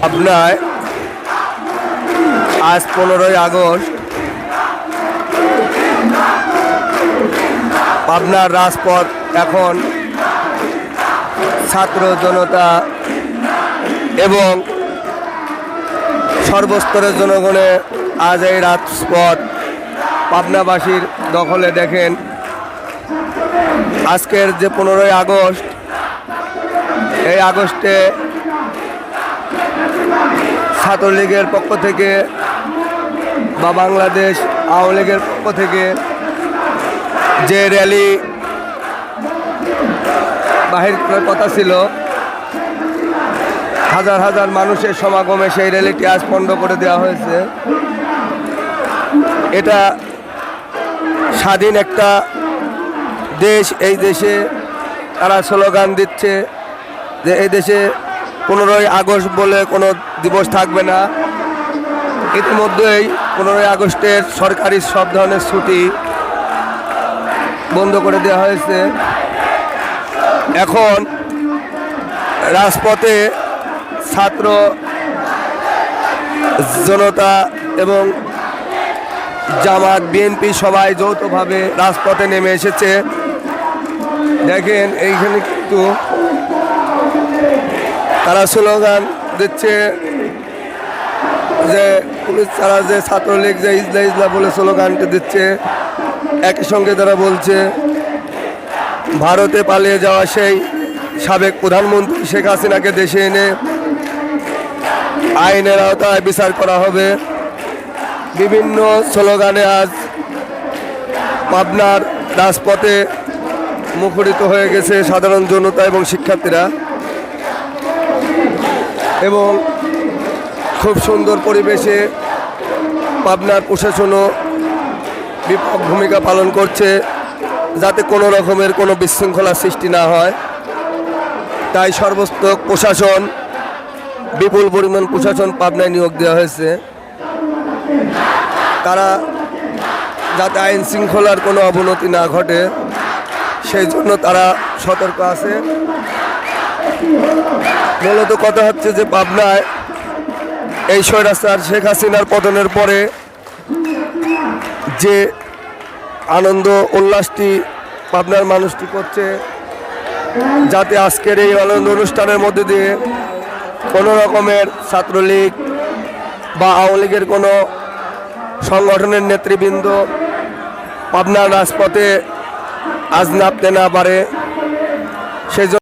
পাবনায় আজ পনেরোই আগস্ট পাবনার রাজপথ এখন ছাত্র জনতা এবং সর্বস্তরের জনগণে আজ এই রাজপথ পাবনাবাসীর দখলে দেখেন। আজকের যে পনেরোই আগস্ট, এই আগস্টে ছাত্রলীগের পক্ষ থেকে বা বাংলাদেশ আওয়ামী লীগের পক্ষ থেকে যে র্যালি বাহির করার কথা ছিল, হাজার হাজার মানুষের সমাগমে সেই র্যালিটি আজ পণ্ড করে দেওয়া হয়েছে। এটা স্বাধীন একটা দেশ, এই দেশে তারা স্লোগান দিচ্ছে যে এই দেশে পনেরোই আগস্ট বলে কোনো দিবস থাকবে না। ইতিমধ্যেই পনেরোই আগস্টের সরকারি সব ধরনের ছুটি বন্ধ করে দেওয়া হয়েছে। এখন রাজপথে ছাত্র জনতা এবং জামাত, বিএনপি সবাই যৌথভাবে রাজপথে নেমে এসেছে। দেখেন এইখানে কিন্তু তারা স্লোগান দিচ্ছে যে পুলিশ, তারা যে ছাত্রলীগ, যে ইজলা ইজলা বলে স্লোগানটা দিচ্ছে, একই সঙ্গে তারা বলছে, ভারতে পালিয়ে যাওয়া সেই সাবেক প্রধানমন্ত্রী শেখ হাসিনাকে দেশে এনে আইনের আওতায় বিচার করা হবে। বিভিন্ন স্লোগানে আজ পাবনার রাজপথে মুখরিত হয়ে গেছে সাধারণ জনতা এবং শিক্ষার্থীরা। এবং খুব সুন্দর পরিবেশে পাবনার প্রশাসনও বিপক ভূমিকা পালন করছে যাতে কোনো রকমের কোনো বিশৃঙ্খলা সৃষ্টি না হয়। তাই সর্বস্ত প্রশাসন, বিপুল পরিমাণ প্রশাসন পাবনায় নিয়োগ দেওয়া হয়েছে। তারা যাতে আইন শৃঙ্খলার কোনো অবনতি না ঘটে, সেই জন্য তারা সতর্ক আছে। মূলত কথা হচ্ছে যে পাবনায় এই স্বৈরাচার শেখ হাসিনার পতনের পরে যে আনন্দ, উল্লাসটি পাবনার মানুষটি করছে, যাতে আজকের এই আনন্দ অনুষ্ঠানের মধ্যে দিয়ে কোনো রকমের ছাত্রলীগ বা আওয়ামী লীগের কোনো সংগঠনের নেতৃবৃন্দ পাবনার রাজপথে আজ নামতে না পারে সেই জন্য